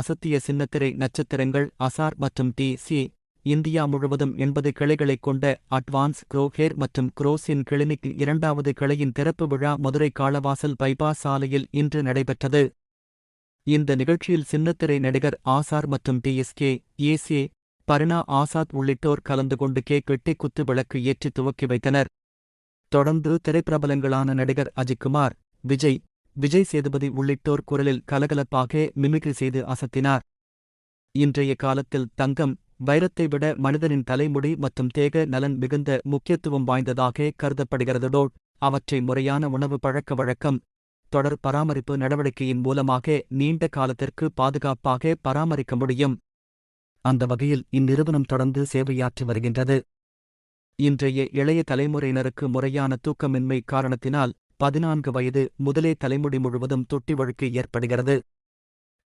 அசத்திய சின்னத்திரை நட்சத்திரங்கள் அசார் மற்றும் டி சி இந்தியா முழுவதும் எண்பது கிளைகளைக் கொண்ட அட்வான்ஸ் குரோஹேர் மற்றும் குரோஸின் கிளினிக் இரண்டாவது கிளையின் திறப்பு விழா மதுரை காளவாசல் பைபாஸ் சாலையில் இன்று நடைபெற்றது. இந்த நிகழ்ச்சியில் சின்னத்திரை நடிகர் ஆசார் மற்றும் டிஎஸ்கே ஏசிஏ பரினா ஆசாத் உள்ளிட்டோர் கலந்து கொண்டு கேக் வெட்டி குத்து விளக்கு ஏற்றி துவக்கி வைத்தனர். தொடர்ந்து திரைப்பிரபலங்களான நடிகர் அஜித்குமார் விஜய் விஜய் சேதுபதி உள்ளிட்டோர் குரலில் கலகலப்பாக மிமிக்ரி செய்து அசத்தினார். இன்றைய காலத்தில் தங்கம் வைரத்தை விட மனிதனின் தலைமுடி மற்றும் தேக நலன் மிகுந்த முக்கியத்துவம் வாய்ந்ததாக கருதப்படுகிறதோ அவற்றை முறையான உணவு பழக்க வழக்கம் தொடர் பராமரிப்பு நடவடிக்கையின் மூலமாக நீண்ட காலத்திற்கு பாதுகாப்பாக பராமரிக்க முடியும். அந்த வகையில் இந்நிறுவனம் தொடர்ந்து சேவையாற்றி வருகின்றது. இன்றைய இளைய தலைமுறையினருக்கு முறையான தூக்கமின்மை காரணத்தினால் பதினான்கு வயது முதலே தலைமுடி முழுவதும் தொட்டி வழுக்கு ஏற்படுகிறது.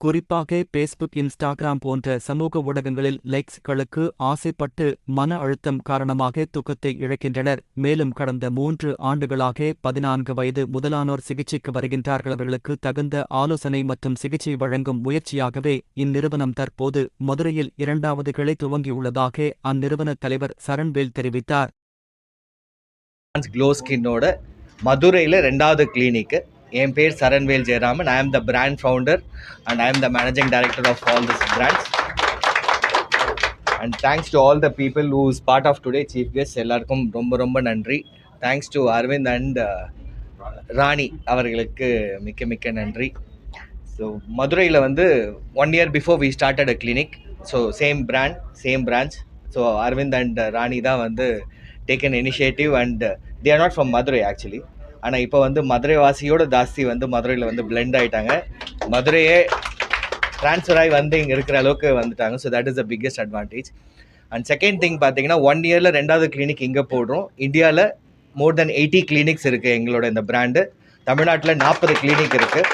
குறிப்பாக பேஸ்புக் இன்ஸ்டாகிராம் போன்ற சமூக ஊடகங்களில் லைக்ஸ்களுக்கு ஆசைப்பட்டு மன அழுத்தம் காரணமாக துக்கத்தை இழக்கின்றனர். மேலும் கடந்த மூன்று ஆண்டுகளாக பதினான்கு வயது முதலானோர் சிகிச்சைக்கு வருகின்றார்கள். அவர்களுக்கு தகுந்த ஆலோசனை மற்றும் சிகிச்சை வழங்கும் முயற்சியாகவே இந்நிறுவனம் தற்போது மதுரையில் இரண்டாவது கிளை துவங்கியுள்ளதாக அந்நிறுவன தலைவர் சரண்வேல் தெரிவித்தார். க்ளோ ஸ்கின்னோட மதுரையில் ரெண்டாவது கிளினிக்கு என் பேர் Saranvel Jayaraman. I am the brand founder and I am the managing director of all this brands and thanks to all the people who's part of today chief guest எல்லாருக்கும் ரொம்ப ரொம்ப நன்றி. Thanks to Aravind and Rani அவர்களுக்கு மிக்க மிக்க நன்றி. So மதுரையில் வந்து one year before we started a clinic so same brand same branch so Aravind and Rani தான் வந்து taken initiative and they are not from Madurai actually ஆனால் இப்போ வந்து மதுரை வாசியோட ஜாஸ்தி வந்து மதுரையில் வந்து பிளெண்ட் ஆகிட்டாங்க மதுரையே ட்ரான்ஸ்ஃபர் ஆகி வந்து இங்கே இருக்கிற அளவுக்கு வந்துட்டாங்க. So that is the biggest advantage and second thing பார்த்தீங்கன்னா ஒன் இயரில் ரெண்டாவது கிளினிக் இங்கே போடுறோம். இந்தியாவில் மோர் தென் எயிட்டி கிளினிக்ஸ் இருக்குது எங்களோட இந்த பிராண்டு தமிழ்நாட்டில் நாற்பது கிளினிக் இருக்குது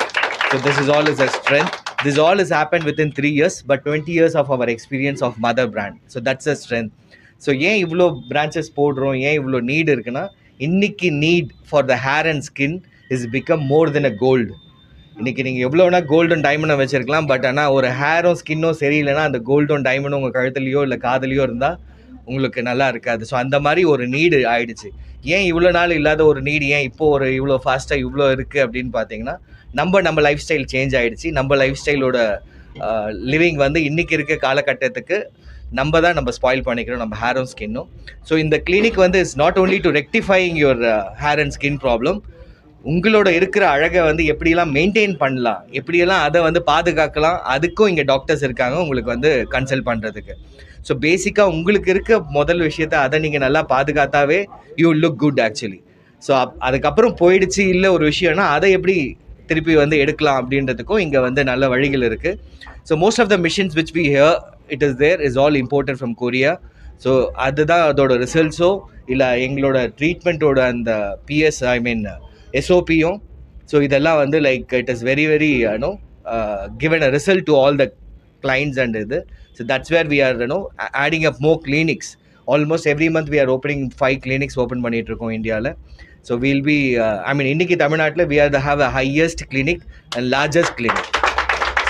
so this is all is a strength this all is happen in three years but twenty years of our experience of mother brand so that's a strength so ஏன் இவ்வளோ branches போடுறோம்? ஏன் இவ்வளோ need இருக்குன்னா இன்னைக்கு need for the hair and skin is become more than a gold இன்றைக்கி நீங்கள் எவ்வளோனா கோல்டன் கோல்டும் டைமண்டும் பட் ஆனால் ஒரு ஹேரும் ஸ்கின்னும் சரியில்லைன்னா அந்த கோல்டும் டைமண்டும் உங்கள் கழுத்துலையோ இல்லை காதுலையோ இருந்தால் உங்களுக்கு நல்லா இருக்காது. ஸோ அந்த மாதிரி ஒரு நீடு ஆயிடுச்சு. ஏன் இவ்வளோ நாள் இல்லாத ஒரு நீடு ஏன் இப்போ ஒரு இவ்வளோ ஃபாஸ்ட்டாக இவ்வளோ இருக்குது அப்படின்னு பார்த்தீங்கன்னா நம்ம நம்ம லைஃப் ஸ்டைல் சேஞ்ச் ஆகிடுச்சு நம்ம லைஃப் ஸ்டைலோட லிவிங் வந்து இன்னைக்கு இருக்க காலகட்டத்துக்கு நம்ம தான் நம்ம ஸ்பாயில் பண்ணிக்கிறோம் நம்ம ஹேரும் ஸ்கின்னும் ஸோ இந்த கிளினிக் வந்து it's not only to rectifying your hair and skin problem உங்களோட இருக்கிற அழகை வந்து எப்படியெல்லாம் மெயின்டைன் பண்ணலாம் எப்படியெல்லாம் அதை வந்து பாதுகாக்கலாம் அதுக்கும் இங்கே டாக்டர்ஸ் இருக்காங்க உங்களுக்கு வந்து கன்சல்ட் பண்ணுறதுக்கு ஸோ பேசிக்காக உங்களுக்கு இருக்க முதல் விஷயத்த அதை நீங்கள் நல்லா பாதுகாத்தாவே you look good actually so up அதுக்கப்புறம் போயிடுச்சு இல்லை ஒரு விஷயம்னா அதை எப்படி திருப்பி வந்து எடுக்கலாம் அப்படின்றதுக்கும் இங்கே வந்து நல்ல வழிகள் இருக்குது so most of the machines which we here it is there is all imported from Korea so அதுதான் அதோட ரிசல்ட்ஸோ இல்லை எங்களோட ட்ரீட்மெண்ட்டோட அந்த பிஎஸ் ஐ மீன் எஸ்ஓபியும் ஸோ இதெல்லாம் வந்து like it is very very you know given a result to all the clients and இது. So that's where we are you know adding up more clinics almost every month we are opening five clinics open பண்ணிட்டு இருக்கோம் இந்தியாவில் so we'll be I mean இன்னைக்கு தமிழ்நாட்டில் we are the have a highest clinic and largest clinic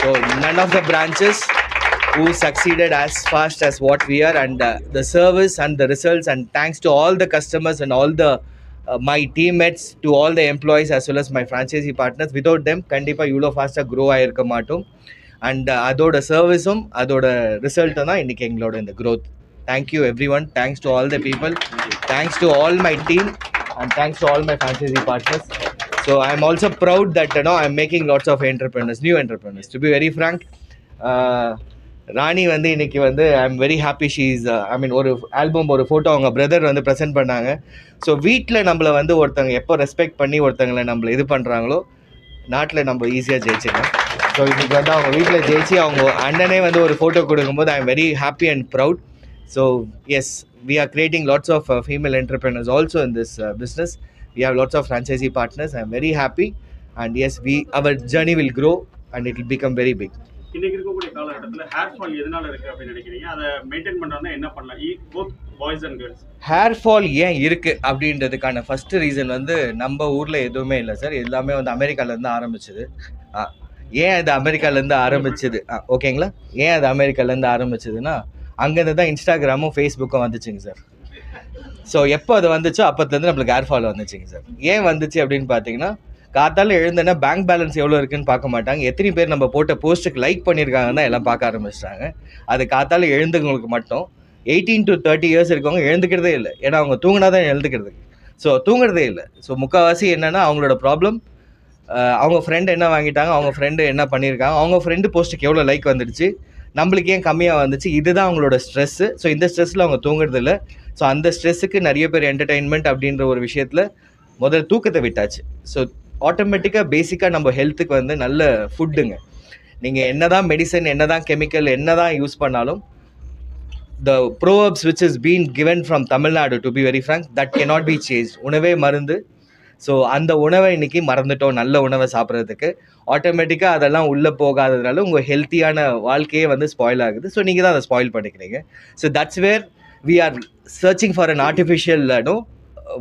so none of the branches who succeeded as fast as what we are and uh, the service and the results and thanks to all the customers and all the uh, my teammates to all the employees as well as my franchisee partners without them கண்டிப்பாக இவ்வளோ ஃபாஸ்ட்டாக grow ஆகிருக்க மாட்டோம் and அதோட சர்வீஸும் அதோட ரிசல்ட்டும் தான் இன்றைக்கி எங்களோட இந்த growth thank you everyone thanks to all the people thanks to all my team and thanks to all my franchisee partners so i'm also proud that you know i'm making lots of entrepreneurs new entrepreneurs to be very frank uh, Rani வந்து இன்னைக்கு வந்து I am very happy she's I mean ஒரு album ஒரு photo அவங்க brother வந்து present பண்ணாங்க. So வீட்டில் நம்மளை வந்து ஒருத்தவங்க எப்போ ரெஸ்பெக்ட் பண்ணி ஒருத்தங்களை நம்மளை இது பண்ணுறாங்களோ நாட்டில் நம்ம ஈஸியாக ஜெயிச்சிடலாம் ஸோ இன்றைக்கி வந்து அவங்க வீட்டில் ஜெயிச்சு அவங்க அண்ணனே வந்து ஒரு ஃபோட்டோ கொடுக்கும்போது I am very happy and proud so yes we are creating lots of female entrepreneurs also in this business we have lots of franchisee partners I am very happy and yes we our journey will grow and it will become very big இன்னைக்கு இருக்கக்கூடிய காலகட்டத்தில் hair fall எதனால இருக்கு அப்படின்னு நினைக்கிறீங்க? அதை maintain பண்ணுறதுனா என்ன பண்ணலாம்? Both boys and girls hair fall ஏன் இருக்கு அப்படின்றதுக்கான ஃபர்ஸ்ட் ரீசன் வந்து நம்ம ஊர்ல எதுவுமே இல்லை சார் எல்லாமே வந்து அமெரிக்கால இருந்து ஆரம்பிச்சது. ஏன் அது அமெரிக்காலேருந்து ஆரம்பிச்சது? ஆ, ஓகேங்களா ஏன் அது அமெரிக்காலேருந்து ஆரம்பிச்சதுன்னா அங்கேருந்து தான் இன்ஸ்டாகிராமும் ஃபேஸ்புக்கும் வந்துச்சுங்க சார் ஸோ எப்போ அது வந்துச்சோ அப்போத்துலேருந்து நம்மளுக்கு ஹேர் ஃபால் வந்துச்சுங்க சார் ஏன் வந்துச்சு அப்படின்னு பார்த்தீங்கன்னா காத்தால எழுந்தேன்னா பேங்க் பேலன்ஸ் எவ்வளோ இருக்குன்னு பார்க்க மாட்டாங்க. எத்தனை பேர் நம்ம போட்ட போஸ்ட்டுக்கு லைக் பண்ணியிருக்காங்கன்னு எல்லாம் பார்க்க ஆரம்பிச்சிட்டாங்க. அது காத்தால எழுந்தவங்களுக்கு மட்டும் எயிட்டீன் டு தேர்ட்டி இயர்ஸ் இருக்கவங்க எழுந்துக்கிறதே இல்லை. ஏன்னா அவங்க தூங்கினா தான் எழுந்துக்கிறது. ஸோ தூங்குறதே இல்லை. ஸோ முக்கால்வாசி என்னென்னா அவங்களோட ப்ராப்ளம் அவங்க ஃப்ரெண்டு என்ன வாங்கிட்டாங்க அவங்க ஃப்ரெண்டு என்ன பண்ணியிருக்காங்க அவங்க ஃப்ரெண்டு போஸ்ட்டுக்கு எவ்வளோ லைக் வந்துடுச்சு நம்மளுக்கு ஏன் கம்மியாக வந்துச்சு இதுதான் அவங்களோட ஸ்ட்ரெஸ்ஸு ஸோ இந்த ஸ்ட்ரெஸ்ஸில் அவங்க தூங்குறதில்ல ஸோ அந்த ஸ்ட்ரெஸ்ஸுக்கு நிறைய பேர் என்டர்டைன்மெண்ட் அப்படின்ற ஒரு விஷயத்தில் முதல்ல தூக்கத்தை விட்டாச்சு. ஸோ ஆட்டோமேட்டிக்காக பேசிக்காக நம்ம ஹெல்த்துக்கு வந்து நல்ல ஃபுட்டுங்க நீங்கள் என்ன தான் மெடிசன் என்ன தான் கெமிக்கல் என்ன தான் யூஸ் பண்ணாலும் the proverbs which is been given from Tamil Nadu to be very frank that cannot be change உணவே மருந்து. ஸோ அந்த உணவை இன்னைக்கு மறந்துட்டோம். நல்ல உணவை சாப்பிட்றதுக்கு. ஆட்டோமேட்டிக்காக அதெல்லாம் உள்ளே போகாததுனால உங்கள் ஹெல்த்தியான வாழ்க்கையே வந்து ஸ்பாயில் ஆகுது. ஸோ நீங்கள் தான் அதை ஸ்பாயில் பண்ணிக்கிறீங்க. So that's where we are searching for an artificial no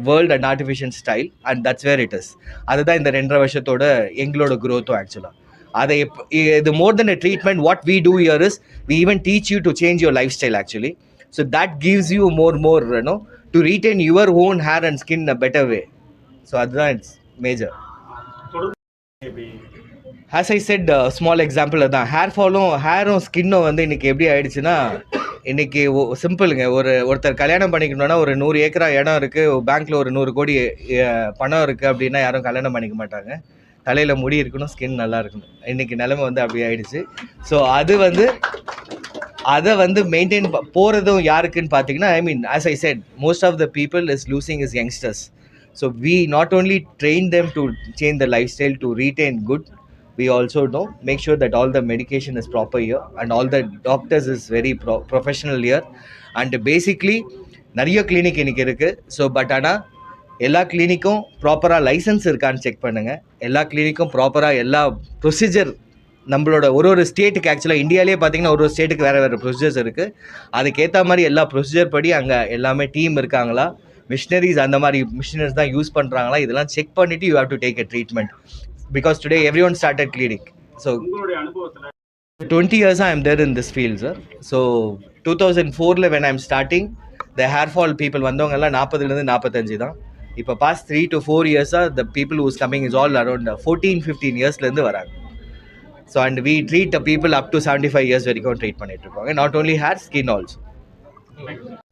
world and artificial style and that's where it is அதுதான் இந்த ரெண்டரை வருஷத்தோட எங்களோட க்ரோத்தும் ஆக்சுவலாக அதை எப் இது more than a treatment what we do here is we even teach you to change your life style actually so that gives you more more know to retain your own hair and skin a better way so அதுதான் it's major has I said small example தான் hair ஃபாலும் ஹேரும் ஸ்கின்னும் வந்து இன்னைக்கு எப்படி ஆயிடுச்சுன்னா இன்னைக்கு சிம்பிளுங்க. ஒரு ஒருத்தர் கல்யாணம் பண்ணிக்கணும்னா ஒரு நூறு ஏக்கரா இடம் இருக்குது பேங்க்கில் ஒரு நூறு கோடி பணம் இருக்குது அப்படின்னா யாரும் கல்யாணம் பண்ணிக்க மாட்டாங்க. தலையில் முடி இருக்கணும் ஸ்கின் நல்லா இருக்கணும். இன்னைக்கு நிலமை வந்து அப்படி ஆயிடுச்சு. ஸோ அது வந்து அதை வந்து மெயின்டைன் போகிறதும் யாருக்குன்னு பார்த்தீங்கன்னா I mean as I said most of the people is losing is youngsters so we not only train them to change the life style to retain good we also know make sure that all the medication is proper here and all the doctors is very pro- professional here. And basically நிறைய clinic இன்றைக்கி இருக்குது so but ஆனால் எல்லா கிளினிக்கும் ப்ராப்பராக licence இருக்கான்னு check பண்ணுங்கள் எல்லா கிளினிக்கும் ப்ராப்பராக எல்லா ப்ரொசீஜர் நம்மளோட ஒரு ஒரு ஸ்டேட்டுக்கு ஆக்சுவலாக இந்தியாவிலே பார்த்தீங்கன்னா ஒரு ஒரு ஸ்டேட்டுக்கு வேறு வேறு ப்ரொசீஜர்ஸ் இருக்குது அதுக்கேற்ற மாதிரி எல்லா ப்ரொசீஜர் படி அங்கே எல்லாமே டீம் இருக்காங்களா? மிஷினரிஸ் அந்த மாதிரி மிஷினரிஸ் தான் யூஸ் பண்ணுறாங்களா இதெல்லாம் செக் பண்ணிவிட்டு you have to take a treatment because today everyone started clinic so உங்களுடைய அனுபவத்துல 20 years I'm there in this field, sir. So 2004 when I'm starting, starting the hair fall வந்தவங்க எல்லாம் நாற்பதுலேருந்து நாற்பத்தஞ்சு தான். இப்போ பாஸ்ட் த்ரீ டு ஃபோர் இயர்ஸாக the people who's coming is all around fourteen fifteen இயர்ஸ்லேருந்து வராங்க. So and we treat the people up to seventy five years வரைக்கும் treat பண்ணிட்டு இருப்பாங்க. Not only hair skin also